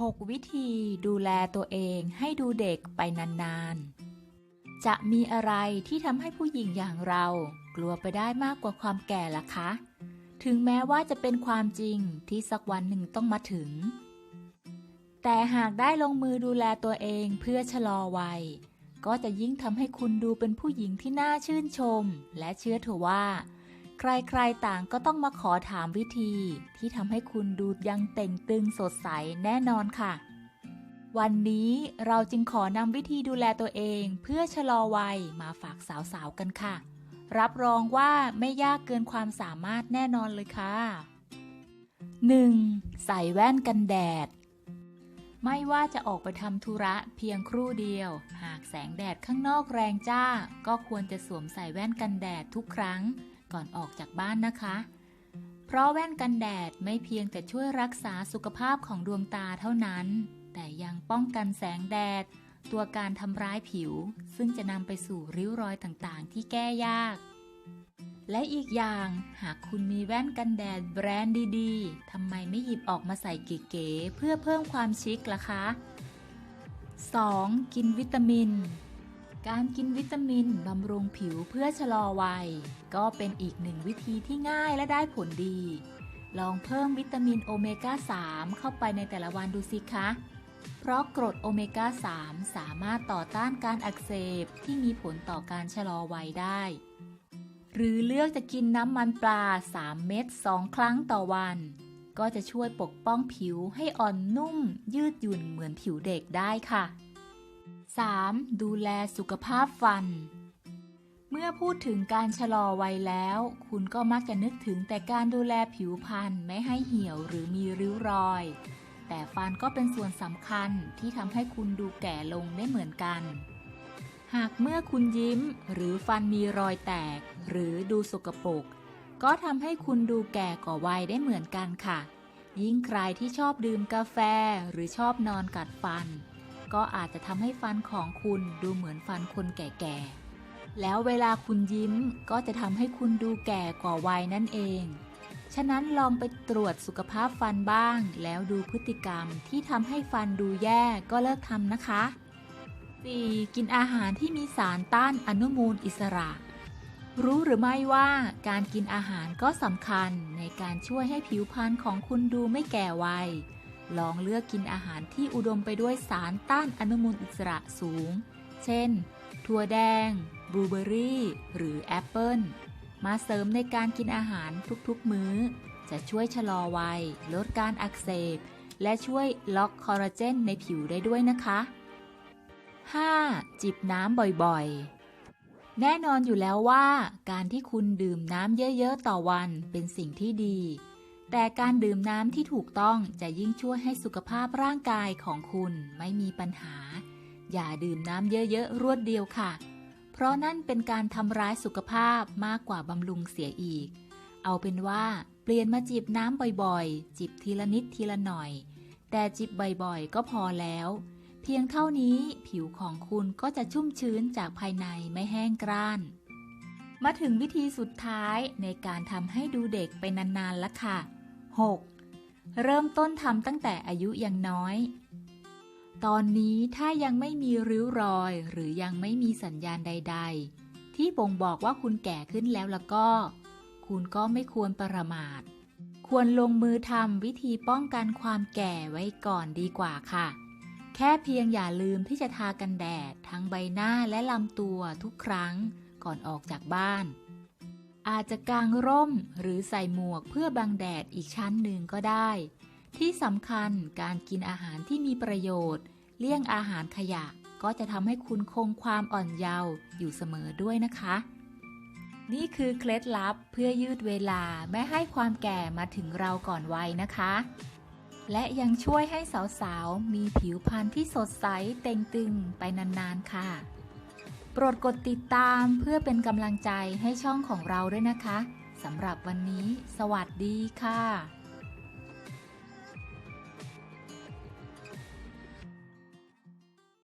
6 วิธีดูแลตัวเองให้ดูเด็กไปนานๆ จะมีอะไรที่ทำให้ผู้หญิงอย่างเรา กลัวไปได้มากกว่าความแก่ล่ะคะ ถึงแม้ว่าจะเป็นความจริงที่สักวันหนึ่งต้องมาถึง แต่หากได้ลงมือดูแลตัวเองเพื่อชะลอวัย ก็จะยิ่งทำให้คุณดูเป็นผู้หญิงที่น่าชื่นชม และเชื่อเถอะว่า ใครๆต่างก็ต้องมาขอถามวิธี ที่ทำให้คุณดูยังเต่งตึงสดใสแน่นอนค่ะ วันนี้เราจึงขอนำวิธีดูแลตัวเอง เพื่อชะลอวัยมาฝากสาวๆกันค่ะ รับรองว่าไม่ยากเกินความสามารถแน่นอนเลยค่ะ 1. ใส่แว่นกันแดด ไม่ว่าจะออกไปทำธุระเพียงครู่เดียว หากแสงแดดข้างนอกแรงจ้า ก็ควรจะสวมใส่แว่นกันแดดทุกครั้ง ก่อนออกจากบ้านนะคะ เพราะแว่นกันแดดไม่เพียงแต่ช่วยรักษาสุขภาพของดวงตาเท่านั้น แต่ยังป้องกันแสงแดด ตัวการทำร้ายผิว ซึ่งจะนำไปสู่ริ้วรอยต่างๆ ที่แก้ยาก และอีกอย่างหากคุณมีแว่นกันแดดแบรนด์ดีๆทำไมไม่หยิบออกมาใส่เก๋ๆเพื่อเพิ่มความชิคล่ะคะ 2. กินวิตามิน การกินวิตามินบำรุงผิวเพื่อชะลอวัย ก็เป็นอีกหนึ่งวิธีที่ง่ายและได้ผลดี ลองเพิ่มวิตามินโอเมก้า 3 เข้าไปในแต่ละวันดูสิคะ เพราะกรดโอเมก้า 3 สามารถต่อต้านการอักเสบที่มีผลต่อการชะลอวัยได้ หรือเลือกจะกินน้ำมันปลา 3 เม็ด2 ครั้งต่อวัน ก็จะช่วยปกป้องผิวให้อ่อนนุ่มยืดหยุ่นเหมือนผิวเด็กได้ค่ะ 3. ดูแลสุขภาพฟัน เมื่อพูดถึงการชะลอวัยแล้ว คุณก็มักจะนึกถึงแต่การดูแลผิวพรรณไม่ให้เหี่ยวหรือมีริ้วรอย แต่ฟันก็เป็นส่วนสำคัญที่ทำให้คุณดูแก่ลงได้เหมือนกัน หากเมื่อคุณยิ้มหรือฟันมีรอยแตก หรือดูสกปรกก็ทำให้คุณดูแก่กว่าวัยได้เหมือนกันค่ะ ยิ่งใครที่ชอบดื่มกาแฟหรือชอบนอนกัดฟัน ก็อาจจะทำให้ฟันของคุณดูเหมือนฟันคนแก่ๆ แล้วเวลาคุณยิ้มก็จะทำให้คุณดูแก่กว่าวัยนั่นเอง ฉะนั้นลองไปตรวจสุขภาพฟันบ้าง แล้วดูพฤติกรรมที่ทำให้ฟันดูแย่ก็เลิกทำนะคะ 4. กินอาหารที่มีสารต้านอนุมูลอิสระ รู้หรือไม่ว่าการกินอาหารก็สำคัญในการช่วยให้ผิวพรรณของคุณดูไม่แก่วัย ลองเลือกกินอาหารที่อุดมไปด้วยสารต้านอนุมูลอิสระสูง เช่น ถั่วแดง บลูเบอร์รี่ หรือแอปเปิลมาเสริมในการกินอาหารทุกๆมื้อ จะช่วยชะลอวัย ลดการอักเสบ และช่วยล็อกคอลลาเจนในผิวได้ด้วยนะคะ 5. จิบน้ำบ่อยๆ แน่นอนอยู่แล้วว่า การที่คุณดื่มน้ำเยอะ ๆ ต่อวันเป็นสิ่งที่ดี แต่การดื่มน้ำที่ถูกต้องจะยิ่งช่วยให้สุขภาพร่างกายของคุณไม่มีปัญหา อย่าดื่มน้ำเยอะๆ รวดเดียวค่ะ เพราะนั่นเป็นการทำร้ายสุขภาพมากกว่าบำรุงเสียอีก เอาเป็นว่าเปลี่ยนมาจิบน้ำบ่อยๆ จิบทีละนิดทีละหน่อย แต่จิบบ่อยๆ ก็พอแล้ว เพียงเท่านี้ผิวของคุณก็จะชุ่มชื้นจากภายในไม่แห้งกร้าน มาถึงวิธีสุดท้ายในการทำให้ดูเด็กไปนานๆแล้วค่ะ 6. เริ่มต้นทำตั้งแต่อายุยังน้อย ตอนนี้ถ้ายังไม่มีริ้วรอยหรือยังไม่มีสัญญาณใด ๆ ที่บ่งบอกว่าคุณแก่ขึ้นแล้วล้วก็ คุณก็ไม่ควรประมาท ควรลงมือทำวิธีป้องกันความแก่ไว้ก่อนดีกว่าค่ะ แค่เพียงอย่าลืมที่จะทากันแดดทั้งใบหน้าและลำตัวทุกครั้งก่อนออกจากบ้าน อาจจะกางร่มหรือใส่หมวกเพื่อบังแดดอีกชั้นหนึ่งก็ได้ ที่สำคัญการกินอาหารที่มีประโยชน์ เลี่ยงอาหารขยะก็จะทำให้คุณคงความอ่อนเยาว์อยู่เสมอด้วยนะคะ นี่คือเคล็ดลับเพื่อยืดเวลาไม่ให้ความแก่มาถึงเราก่อนวัยนะคะ และยังช่วยให้สาวๆ มีผิวพรรณที่สดใสเต่งตึงไปนานๆค่ะ ปรดกดติดตามเพื่อเป็นกำลังใจให้ช่องของเราด้วยนะคะสำหรับวันนี้ สวัสดีค่ะ